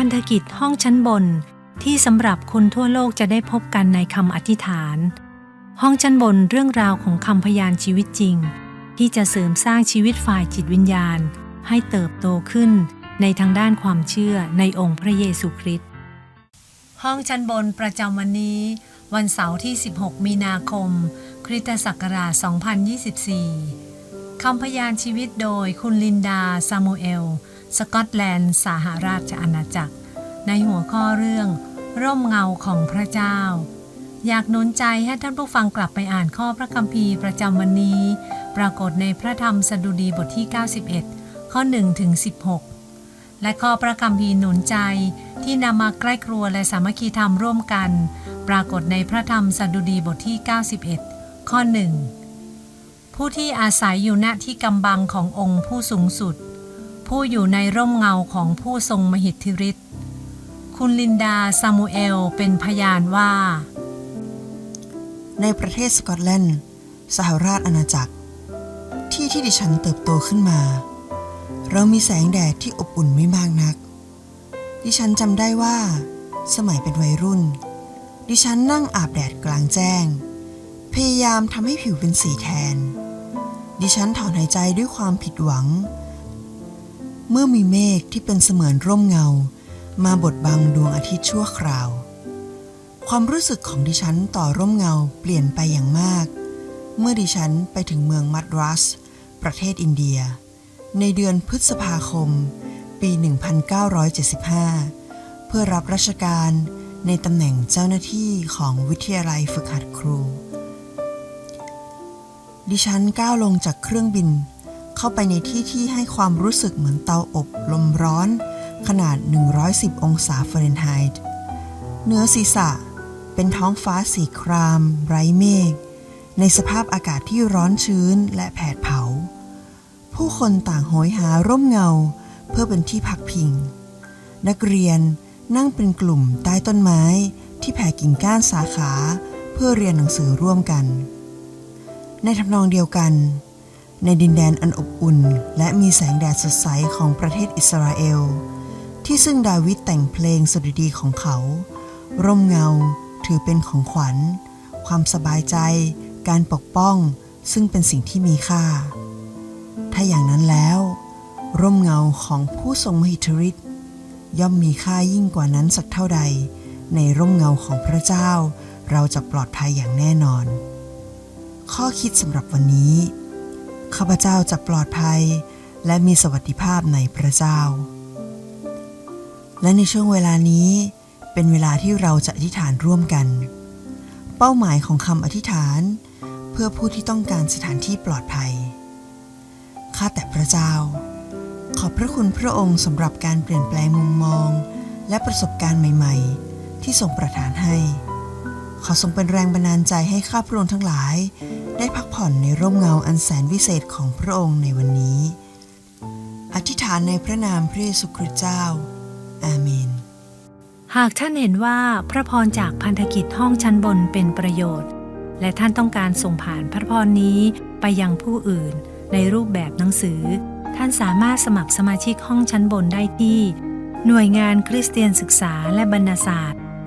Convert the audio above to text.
พันธกิจห้องชั้นบน ที่สำหรับคนทั่วโลกจะได้พบกันในคำอธิษฐาน ห้องชั้นบนเรื่องราวของคำพยานชีวิตจริง ที่จะเสริมสร้างชีวิตฝ่ายจิตวิญญาณ ให้เติบโตขึ้นในทางด้านความเชื่อในองค์พระเยซูคริสต์ห้องชั้นบนประจำวันนี้ วันเสาร์ที่ 16 มีนาคม คริสตศักราช 2024คำพยานชีวิตโดยคุณลินดาซามูเอล สกอตแลนด์สหราชอาณาจักร ในหัวข้อเรื่อง ร่มเงาของพระเจ้า อยากหนุนใจให้ท่านผู้ฟังกลับไปอ่านข้อพระคัมภีร์ประจำวันนี้ ปรากฏในพระธรรมสดุดีบทที่ 91 ข้อ1ถึง16 และข้อพระคัมภีร์หนุนใจที่นำมาใกล้ครัวและสามัคคีธรรมร่วมกัน ปรากฏในพระธรรมสดุดีบทที่ 91 ข้อ 1 ผู้ที่อาศัยอยู่ณที่กำบังขององค์ผู้สูงสุด ผู้อยู่ในร่มเงาของผู้ทรงมหิทธิฤทธิ์คุณลินดาซามูเอลเป็นพยานว่า ในประเทศสกอตแลนด์ สหราชอาณาจักร ที่ที่ดิฉันเติบโตขึ้นมา เรามีแสงแดดที่อบอุ่นไม่มากนัก ดิฉันจำได้ว่า สมัยเป็นวัยรุ่น ดิฉันนั่งอาบแดดกลางแจ้ง พยายามทำให้ผิวเป็นสีแทน ดิฉันถอนหายใจด้วยความผิดหวัง เมื่อมีเมฆที่เป็นเสมือนร่มเงา มาบดบังดวงอาทิตย์ชั่วคราว ความรู้สึกของดิฉันต่อร่มเงาเปลี่ยนไปอย่างมาก เมื่อดิฉันไปถึงเมืองมัดรัส ประเทศอินเดีย ในเดือนพฤษภาคม ปี 1975 เพื่อรับราชการในตำแหน่งเจ้าหน้าที่ของวิทยาลัยฝึกหัดครู ดิฉันก้าวลงจากเครื่องบิน เข้าไปในที่ที่ให้ความรู้สึกเหมือนเตาอบลมร้อน ขนาด 110 องศาฟาเรนไฮต์เหนือศีรษะ เป็นท้องฟ้าสีคราม ไร้เมฆ ในสภาพอากาศที่ร้อนชื้นและแผดเผา ผู้คนต่างโหยหาร่มเงาเพื่อเป็นที่พักพิง นักเรียนนั่งเป็นกลุ่มใต้ต้นไม้ที่แผ่กิ่งก้านสาขาเพื่อเรียนหนังสือร่วมกัน ในทำนองเดียวกัน ในดินแดนอันอบอุ่น และมีแสงแดดสดใสของประเทศอิสราเอล ที่ซึ่งดาวิดแต่งเพลงสดุดีของเขา ร่มเงาถือเป็นของขวัญ ความสบายใจ การปกป้อง ซึ่งเป็นสิ่งที่มีค่า ถ้าอย่างนั้นแล้ว ร่มเงาของผู้ทรงมหิทธิฤทธิ์ย่อมมีค่ายิ่งกว่านั้นสักเท่าใด ในร่มเงาของพระเจ้า เราจะปลอดภัยอย่างแน่นอน ข้อคิดสำหรับวันนี้ ข้าพเจ้าจะปลอดภัย และมีสวัสดิภาพในพระเจ้า และในช่วงเวลานี้เป็นเวลาที่เราจะอธิษฐานร่วมกัน เป้าหมายของคำอธิษฐาน เพื่อผู้ที่ต้องการสถานที่ปลอดภัย ข้าแต่พระเจ้า ขอบพระคุณพระองค์สำหรับการเปลี่ยนแปลงมุมมอง และประสบการณ์ใหม่ ๆ ที่ทรงประทานให้ ขอทรงเป็นแรงบันดาลใจให้ข้าพระองค์ทั้งหลาย ได้พักผ่อนในร่มเงาอันแสนวิเศษของพระองค์ในวันนี้ อธิษฐานในพระนามพระเยซูคริสต์เจ้า อาเมน หากท่านเห็นว่าพระพรจากพันธกิจห้องชั้นบนเป็นประโยชน์ และท่านต้องการส่งผ่านพระพรนี้ไปยังผู้อื่น ในรูปแบบหนังสือ ท่านสามารถสมัครสมาชิกห้องชั้นบนได้ที่ หน่วยงานคริสเตียนศึกษาและบรรณาศาสตร์